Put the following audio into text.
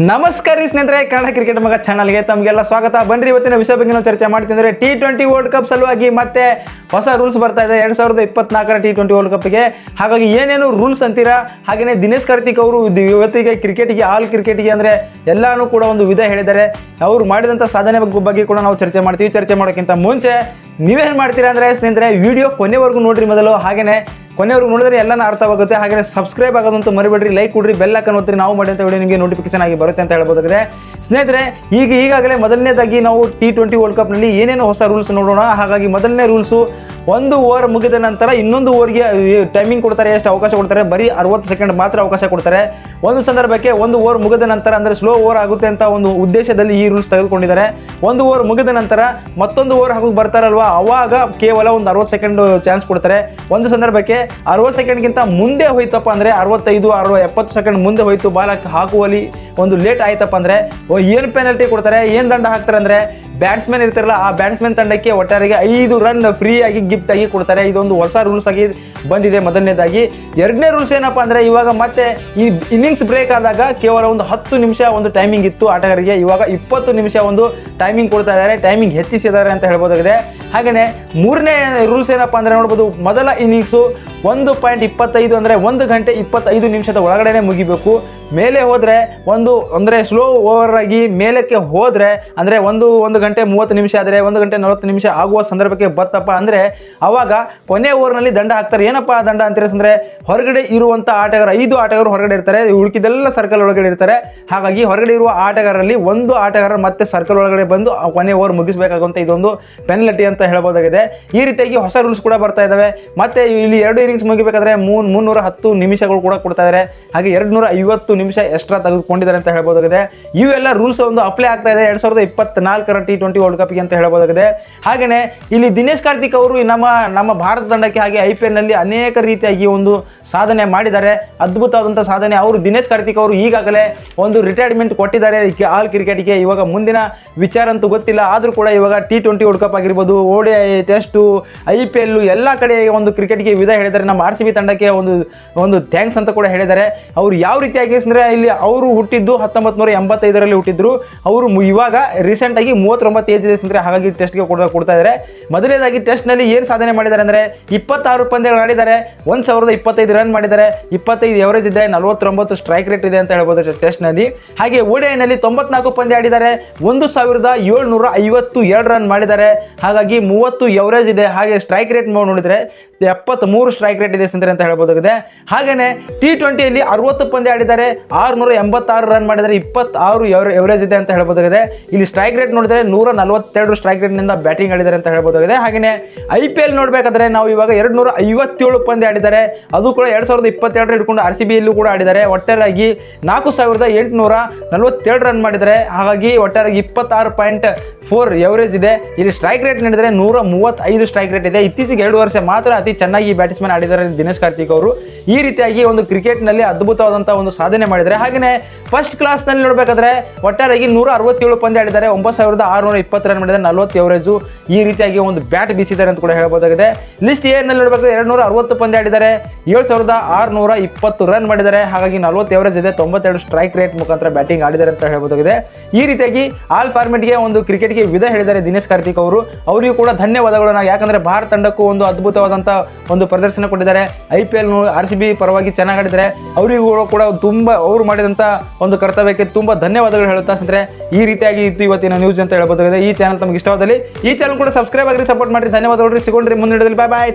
ನಮಸ್ಕಾರ ಸ್ನೇಹಿತರೆ, ಕನ್ನಡ ಕ್ರಿಕೆಟ್ ಮಗ ಚಾನಲ್ಗೆ ತಮಗೆಲ್ಲ ಸ್ವಾಗತ. ಬನ್ರಿ, ಇವತ್ತಿನ ವಿಷಯ ಬಗ್ಗೆ ನಾವು ಚರ್ಚೆ ಮಾಡ್ತಿದ್ದಾರೆ ಟಿ ಟ್ವೆಂಟಿ ವರ್ಲ್ಡ್ ಕಪ್ ಸಲುವಾಗಿ ಮತ್ತೆ ಹೊಸ ರೂಲ್ಸ್ ಬರ್ತಾ ಇದೆ. ಎರಡ್ ಸಾವಿರದ ಇಪ್ಪತ್ನಾಲ್ಕರ ಟಿ ಟ್ವೆಂಟಿ ವರ್ಲ್ಡ್ ಕಪ್ಗೆ ಹಾಗಾಗಿ ಏನೇನು ರೂಲ್ಸ್ ಅಂತೀರಾ? ಹಾಗೆಯೇ ದಿನೇಶ್ ಕಾರ್ತಿಕ್ ಅವರು ಇವತ್ತಿಗೆ ಕ್ರಿಕೆಟ್ಗೆ ಆಲ್ ಕ್ರಿಕೆಟ್ಗೆ ಅಂದರೆ ಎಲ್ಲಾನು ಕೂಡ ಒಂದು ವಿಧ ಹೇಳಿದ್ದಾರೆ. ಅವರು ಮಾಡಿದಂಥ ಸಾಧನೆ ಬಗ್ಗೆ ಬಗ್ಗೆ ಕೂಡ ನಾವು ಚರ್ಚೆ ಮಾಡ್ತೀವಿ. ಚರ್ಚೆ ಮಾಡೋಕ್ಕಿಂತ ಮುಂಚೆ ನೀವೇನು ಮಾಡ್ತೀರಾ ಅಂದರೆ ಸ್ನೇಹಿತರೆ ವಿಡಿಯೋ ಕೊನೆವರೆಗೂ ನೋಡ್ರಿ ಮೊದಲು. ಹಾಗೆಯೇ ಕೊನೆವರೆಗೂ ನೋಡಿದ್ರೆ ಎಲ್ಲನ ಅರ್ಥವಾಗುತ್ತೆ ಹಾಗೆ ಸಬ್ಸ್ಕ್ರೈಬ್ ಆಗೋದಂತೂ ಮರಿಬೇಡ್ರಿ ಲೈಕ್ ಕೊಡ್ರಿ ಬೆಲ್ ಹಾಕೊಂಡು ನೋಡ್ತೀರಿ ನಾವು ಮಾಡಿದಂಥ ವಿಡಿಯೋ ನಿಮಗೆ ನೋಟಿಫಿಕೇಶನ್ ಆಗಿ ಬರುತ್ತೆ ಅಂತ ಹೇಳ್ಬೋದಾಗಿದೆ. ಸ್ನೇಹಿತರೆ, ಈಗ ಈಗಾಗಲೇ ಮೊದಲನೇದಾಗಿ ನಾವು ಟಿ ಟ್ವೆಂಟಿ ವರ್ಲ್ಡ್ ಕಪ್ನಲ್ಲಿ ಏನೇನು ಹೊಸ ರೂಲ್ಸ್ ನೋಡೋಣ. ಹಾಗಾಗಿ ಮೊದಲನೇ ರೂಲ್ಸು ಒಂದು ಓವರ್ ಮುಗಿದ ನಂತರ ಇನ್ನೊಂದು ಓವರ್ಗೆ ಟೈಮಿಂಗ್ ಕೊಡ್ತಾರೆ, ಎಷ್ಟು ಅವಕಾಶ ಕೊಡ್ತಾರೆ, ಬರೀ ಅರವತ್ತು ಸೆಕೆಂಡ್ ಮಾತ್ರ ಅವಕಾಶ ಕೊಡ್ತಾರೆ. ಒಂದು ಸಂದರ್ಭಕ್ಕೆ ಒಂದು ಓವರ್ ಮುಗಿದ ನಂತರ, ಅಂದರೆ ಸ್ಲೋ ಓವರ್ ಆಗುತ್ತೆ ಅಂತ ಒಂದು ಉದ್ದೇಶದಲ್ಲಿ ಈ ರೂಲ್ಸ್ ತೆಗೆದುಕೊಂಡಿದ್ದಾರೆ. ಒಂದು ಓವರ್ ಮುಗಿದ ನಂತರ ಮತ್ತೊಂದು ಓವರ್ ಹಾಕೋಕೆ ಬರ್ತಾರಲ್ವಾ, ಅವಾಗ ಕೇವಲ ಒಂದು ಅರವತ್ತು ಸೆಕೆಂಡ್ ಚಾನ್ಸ್ ಕೊಡ್ತಾರೆ. ಒಂದು ಸಂದರ್ಭಕ್ಕೆ ಅರವತ್ತು ಸೆಕೆಂಡ್ಗಿಂತ ಮುಂದೆ ಹೋಯ್ತಪ್ಪ ಅಂದರೆ ಅರವತ್ತೈದು ಅರವ ಎಪ್ಪತ್ತು ಸೆಕೆಂಡ್ ಮುಂದೆ ಹೋಯ್ತು ಬಾಲಕ್ಕೆ ಹಾಕುವಲ್ಲಿ ಒಂದು ಲೇಟ್ ಆಯ್ತಪ್ಪ ಅಂದರೆ ಏನು ಪೆನಲ್ಟಿ ಕೊಡ್ತಾರೆ, ಏನು ದಂಡ ಹಾಕ್ತಾರೆ ಅಂದರೆ ಬ್ಯಾಟ್ಸ್ಮನ್ ಇರ್ತಾರಲ್ಲ, ಆ ಬ್ಯಾಟ್ಸ್ಮನ್ ತಂಡಕ್ಕೆ ಒಟ್ಟಾರೆಗೆ ಐದು ರನ್ ಫ್ರೀ ಆಗಿ ಗಿಫ್ಟ್ ಆಗಿ ಕೊಡ್ತಾರೆ. ಇದೊಂದು ಹೊಸ ರೂಲ್ಸ್ ಆಗಿ ಬಂದಿದೆ ಮೊದಲನೇದಾಗಿ. ಎರಡನೇ ರೂಲ್ಸ್ ಏನಪ್ಪ ಅಂದರೆ, ಇವಾಗ ಮತ್ತೆ ಈ ಇನ್ನಿಂಗ್ಸ್ ಬ್ರೇಕ್ ಆದಾಗ ಕೇವಲ ಒಂದು ಹತ್ತು ನಿಮಿಷ ಒಂದು ಟೈಮಿಂಗ್ ಇತ್ತು ಆಟಗಾರರಿಗೆ. ಇವಾಗ ಇಪ್ಪತ್ತು ನಿಮಿಷ ಒಂದು ಟೈಮಿಂಗ್ ಕೊಡ್ತಾ ಇದ್ದಾರೆ ಟೈಮಿಂಗ್ ಹೆಚ್ಚಿಸಿದ್ದಾರೆ ಅಂತ ಹೇಳ್ಬೋದಾಗಿದೆ. ಹಾಗೆಯೇ ಮೂರನೇ ರೂಲ್ಸ್ ಏನಪ್ಪ ಅಂದರೆ, ನೋಡ್ಬೋದು, ಮೊದಲ ಇನ್ನಿಂಗ್ಸು ಒಂದು ಪಾಯಿಂಟ್ ಇಪ್ಪತ್ತೈದು ಅಂದರೆ ಒಂದು ಗಂಟೆ ಇಪ್ಪತ್ತೈದು ನಿಮಿಷದ ಒಳಗಡೆನೆ ಮುಗಿಬೇಕು. ಮೇಲೆ ಹೋದರೆ ಒಂದು, ಅಂದರೆ ಸ್ಲೋ ಓವರ್ ಆಗಿ ಮೇಲಕ್ಕೆ ಹೋದರೆ, ಅಂದರೆ ಒಂದು ಒಂದು ಗಂಟೆ ಮೂವತ್ತು ನಿಮಿಷ ಆದರೆ, ಒಂದು ಗಂಟೆ ನಲವತ್ತು ನಿಮಿಷ ಆಗುವ ಸಂದರ್ಭಕ್ಕೆ ಬತ್ತಪ್ಪ ಅಂದರೆ ಆವಾಗ ಕೊನೆ ಓವರ್ನಲ್ಲಿ ದಂಡ ಹಾಕ್ತಾರೆ. ಏನಪ್ಪ ದಂಡ ಅಂತೀರ ಅಂದರೆ ಹೊರಗಡೆ ಇರುವಂಥ ಆಟಗಾರ, ಐದು ಆಟಗಾರರು ಹೊರಗಡೆ ಇರ್ತಾರೆ. ಉಳಿಕಿದೆಲ್ಲ ಸರ್ಕಲ್ ಒಳಗಡೆ ಇರ್ತಾರೆ. ಹಾಗಾಗಿ ಹೊರಗಡೆ ಇರುವ ಆಟಗಾರರಲ್ಲಿ ಒಂದು ಆಟಗಾರ ಮತ್ತೆ ಸರ್ಕಲ್ ಒಳಗಡೆ ಬಂದು ಆ ಕೊನೆ ಓವರ್ ಮುಗಿಸಬೇಕಾಗುವಂಥ ಇದೊಂದು ಪೆನಲ್ಟಿ ಅಂತ ಹೇಳ್ಬೋದಾಗಿದೆ ಈ ರೀತಿಯಾಗಿ ಹೊಸ ರೂಲ್ಸ್ ಕೂಡ ಬರ್ತಾ ಇದ್ದಾವೆ ಮತ್ತೆ ಇಲ್ಲಿ ಎರಡು ಇನ್ನಿಂಗ್ಸ್ ಮುಗಿಬೇಕಾದ್ರೆ ಮೂನ್ ಮುನ್ನೂರ ಹತ್ತು ನಿಮಿಷಗಳು ಕೂಡ ಕೊಡ್ತಾ ಇದಾರೆ. ಹಾಗೆ ಎರಡು ನೂರ ಐವತ್ತು ನಿಮಿಷ ಎಕ್ಸ್ಟ್ರಾ ತೆಗೆದುಕೊಂಡಿದ್ದಾರೆ ಅಂತ ಹೇಳ್ಬೋದಾಗಿದೆ. ಇವೆಲ್ಲ ರೂಲ್ಸ್ ಒಂದು ಅಪ್ಲೈ ಆಗ್ತಾ ಇದೆ. ಎರಡ್ ಸಾವಿರದ ಇಪ್ಪತ್ನಾಲ್ಕರ ಟಿ ಟ್ವೆಂಟಿ ವರ್ಲ್ಡ್ ಕಪ್ಗೆ ಅಂತ ಹೇಳ್ಬೋದಾಗಿದೆ. ಹಾಗೆಯೇ ಇಲ್ಲಿ ದಿನೇಶ್ ಕಾರ್ತಿಕ್ ಅವರು ನಮ್ಮ ನಮ್ಮ ಭಾರತ ತಂಡಕ್ಕೆ ಹಾಗೆ ಐ ಪಿ ಎಲ್ನಲ್ಲಿ ಅನೇಕ ರೀತಿಯಾಗಿ ಒಂದು ಸಾಧನೆ ಮಾಡಿದ್ದಾರೆ ಅದ್ಭುತವಾದಂಥ ಸಾಧನೆ. ಅವರು ದಿನೇಶ್ ಕಾರ್ತಿಕ್ ಅವರು ಈಗಾಗಲೇ ಒಂದು ರಿಟೈರ್ಮೆಂಟ್ ಕೊಟ್ಟಿದ್ದಾರೆ. ಆಲ್ ಕ್ರಿಕೆಟ್ಗೆ ಇವಾಗ ಮುಂದಿನ ವಿಚಾರ ಅಂತೂ ಗೊತ್ತಿಲ್ಲ. ಆದರೂ ಕೂಡ ಇವಾಗ ಟಿ ಟ್ವೆಂಟಿ ವರ್ಲ್ಡ್ ಕಪ್ ಆಗಿರ್ಬೋದು ಓಡಿ ಟೆಸ್ಟು ಐ ಪಿ ಎಲ್ಲು ಎಲ್ಲ ಕಡೆ ಒಂದು ಕ್ರಿಕೆಟ್ಗೆ ವಿಧ ಹೇಳಿದ್ದಾರೆ. ನಮ್ಮ ಆರ್ ಸಿ ಬಿ ತಂಡಕ್ಕೆ ಒಂದು ಒಂದು ಥ್ಯಾಂಕ್ಸ್ ಅಂತ ಕೂಡ ಹೇಳಿದ್ದಾರೆ. ಅವರು ಯಾವ ರೀತಿಯಾಗಿ ಅಂದರೆ ಇಲ್ಲಿ ಅವರು ಹುಟ್ಟಿದ್ದು ಹತ್ತೊಂಬತ್ತು ನೂರ ಎಂಬತ್ತೈದರಲ್ಲಿ ಹುಟ್ಟಿದ್ರು. ಅವರು ಇವಾಗ ರೀಸೆಂಟಾಗಿ ಮೂವತ್ತೊಂಬತ್ತು ಏಜ್ ಇದೆ ಅಂದರೆ ಹಾಗಾಗಿ ಟೆಸ್ಟ್ಗೆ ಕೊಡ ಕೊಡ್ತಾ ಇದ್ದಾರೆ. ಮೊದಲನೇದಾಗಿ ಟೆಸ್ಟ್ನಲ್ಲಿ ಏನು ಸಾಧನೆ ಮಾಡಿದ್ದಾರೆ ಅಂದರೆ ಇಪ್ಪತ್ತಾರು ಪಂದ್ಯಗಳು ಆಡಿದ್ದಾರೆ. ಒಂದು ಸಾವಿರದ ಇಪ್ಪತ್ತೈದು ರನ್ ಮಾಡಿದ್ದಾರೆ. ಇಪ್ಪತ್ತೈದು ಎವರೇಜ್ ಇದೆ, ನಲವತ್ತೊಂಬತ್ತು ಸ್ಟ್ರೈಕ್ ರೇಟ್ ಇದೆ ಅಂತ ಹೇಳ್ಬೋದು ಟೆಸ್ಟ್ನಲ್ಲಿ ಹಾಗೆ ಓಡಿಐನಲ್ಲಿ ತೊಂಬತ್ನಾಲ್ಕು ಪಂದ್ಯ ಆಡಿದ್ದಾರೆ. ಒಂದು ಸಾವಿರದ ಏಳ್ನೂರ ಐವತ್ತು ಎರಡು ರನ್ ಮಾಡಿದ್ದಾರೆ. ಹಾಗಾಗಿ ಮೂವತ್ತು ಎವರೇಜ್ ಇದೆ. ಹಾಗೆ ಸ್ಟ್ರೈಕ್ ರೇಟ್ ನೋಡಿದ್ರೆ ಎಪ್ಪತ್ತ್ಮೂರು ಸ್ಟ್ರೈಕ್ ರೇಟ್ ಇದೆ ಸಂದರೆ ಅಂತ ಹೇಳ್ಬೋದಾಗಿದೆ. ಹಾಗೆಯೇ ಟಿ ಟ್ವೆಂಟಿಯಲ್ಲಿ ಅರವತ್ತು ಪಂದ್ಯ ಆಡಿದ್ದಾರೆ. ಆರುನೂರ ಎಂಬತ್ತಾರು ರನ್ ಮಾಡಿದರೆ ಇಪ್ಪತ್ತಾರು ಎವರೇಜ್ ಇದೆ ಅಂತ ಹೇಳ್ಬೋದಾಗಿದೆ. ಇಲ್ಲಿ ಸ್ಟ್ರೈಕ್ ರೇಟ್ ನೋಡಿದರೆ ನೂರ ನಲವತ್ತೆರಡು ಸ್ಟ್ರೈಕ್ ರೇಟ್ನಿಂದ ಬ್ಯಾಟಿಂಗ್ ಆಡಿದ್ದಾರೆ ಅಂತ ಹೇಳ್ಬೋದಾಗಿದೆ. ಹಾಗೆಯೇ ಐ ಪಿ ಎಲ್ ನೋಡಬೇಕಾದ್ರೆ ನಾವು ಇವಾಗ ಎರಡು ನೂರ ಐವತ್ತೇಳು ಪಂದ್ಯ ಆಡಿದ್ದಾರೆ. ಅದು ಕೂಡ ಎರಡು ಸಾವಿರದ ಇಪ್ಪತ್ತೆರಡರ ಹಿಡ್ಕೊಂಡು ಆರ್ ಸಿ ಬಿಯಲ್ಲೂ ಕೂಡ ಆಡಿದ್ದಾರೆ. ಒಟ್ಟಾರೆಯಾಗಿ ನಾಲ್ಕು ಸಾವಿರದ ಎಂಟುನೂರ ನಲವತ್ತೇಳು ರನ್ ಮಾಡಿದ್ದಾರೆ. ಹಾಗಾಗಿ ಒಟ್ಟಾರೆಯಾಗಿ ಇಪ್ಪತ್ತಾರು ಪಾಯಿಂಟ್ ಫೋರ್ ಎವರೇಜ್ ಇದೆ. ಇಲ್ಲಿ ಸ್ಟ್ರೈಕ್ ರೇಟ್ ನೀಡಿದರೆ ನೂರ ಮೂವತ್ತೈದು ಸ್ಟ್ರೈಕ್ ರೇಟ್ ಇದೆ. ಇತ್ತೀಚೆಗೆ ಎರಡು ವರ್ಷ ಮಾತ್ರ ಅತಿ ಚೆನ್ನಾಗಿ ಬ್ಯಾಟ್ಸ್ಮನ್ ಆಡಿದ್ದಾರೆ ದಿನೇಶ್ ಕಾರ್ತಿಕ್ ಅವರು. ಈ ರೀತಿಯಾಗಿ ಒಂದು ಕ್ರಿಕೆಟ್ನಲ್ಲಿ ಅದ್ಭುತವಾದಂಥ ಒಂದು ಸಾಧನೆ ಮಾಡಿದ್ದಾರೆ. ಹಾಗೆಯೇ ಫಸ್ಟ್ ಕ್ಲಾಸ್ನಲ್ಲಿ ನೋಡಬೇಕಾದ್ರೆ ಒಟ್ಟಾರೆಯಾಗಿ ನೂರ ಅರವತ್ತೇಳು ಪಂದ್ಯ ಆಡಿದ್ದಾರೆ. ಒಂಬತ್ತು ಸಾವಿರದ ಆರುನೂರ ಇಪ್ಪತ್ತು ರನ್ ಮಾಡಿದ್ದಾರೆ. ನಲವತ್ತು ಎವರೇಜು ಈ ರೀತಿಯಾಗಿ ಒಂದು ಬ್ಯಾಟ್ ಬೀಸಿದ್ದಾರೆ ಅಂತ ಕೂಡ ಹೇಳ್ಬೋದಾಗಿದೆ. ಲಿಸ್ಟ್ ಏನಲ್ಲಿ ನೋಡಬೇಕಾದ್ರೆ ಎರಡು ನೂರ ಅರವತ್ತು ಪಂದ್ಯ ಆಡಿದ್ದಾರೆ. ಏಳು ಸಾವಿರದ ಆರುನೂರ ಇಪ್ಪತ್ತು ರನ್ ಮಾಡಿದ್ದಾರೆ. ಹಾಗಾಗಿ ನಲವತ್ತು ಎವರೇಜ್ ಇದೆ. ತೊಂಬತ್ತೆರಡು ಸ್ಟ್ರೈಕ್ ರೇಟ್ ಮುಖಾಂತರ ಬ್ಯಾಟಿಂಗ್ ಆಡಿದ್ದಾರೆ ಅಂತ ಹೇಳ್ಬೋದಾಗಿದೆ. ಈ ರೀತಿಯಾಗಿ ಆಲ್ ಫಾರ್ಮೆಟ್ಗೆ ಒಂದು ಕ್ರಿಕೆಟ್ಗೆ ವಿಧ ಹೇಳಿದ್ದಾರೆ ದಿನೇಶ್ ಕಾರ್ತಿಕ್ ಅವರು. ಅವರಿಗೂ ಕೂಡ ಧನ್ಯವಾದಗಳನ್ನ ಯಾಕಂದ್ರೆ ಭಾರತ ತಂಡಕ್ಕೂ ಒಂದು ಅದ್ಭುತವಾದಂಥ ಒಂದು ಪ್ರದರ್ಶನ ಕೊಟ್ಟಿದ್ದಾರೆ. I P L R C B ಪರವಾಗಿ ಚೆನ್ನಾಗಿ ಆಡಿದ್ದಾರೆ. ಅವರಿಗೂ ಕೂಡ ತುಂಬ ಅವರು ಮಾಡಿದಂಥ ಒಂದು ಕರ್ತವ್ಯಕ್ಕೆ ತುಂಬ ಧನ್ಯವಾದಗಳು ಹೇಳುತ್ತಾ ಅಂದರೆ ಈ ರೀತಿಯಾಗಿ ಇತ್ತು ಇವತ್ತಿನ ನ್ಯೂಸ್ ಅಂತ ಹೇಳ್ಬೋದಾಗಿದೆ. ಈ ಚಾನಲ್ ತಮಗೆ ಇಷ್ಟವಾದಲ್ಲಿ ಈ ಚಾನಲ್ ಕೂಡ ಸಬ್ಸ್ಕ್ರೈಬ್ ಆಗಿರಿ ಸಪೋರ್ಟ್ ಮಾಡಿ ಧನ್ಯವಾದಗಳು ಸಿಗೊಂಡ್ರಿ ಮುಂದಿನ ಬಾಯ್ ಬಾಯ್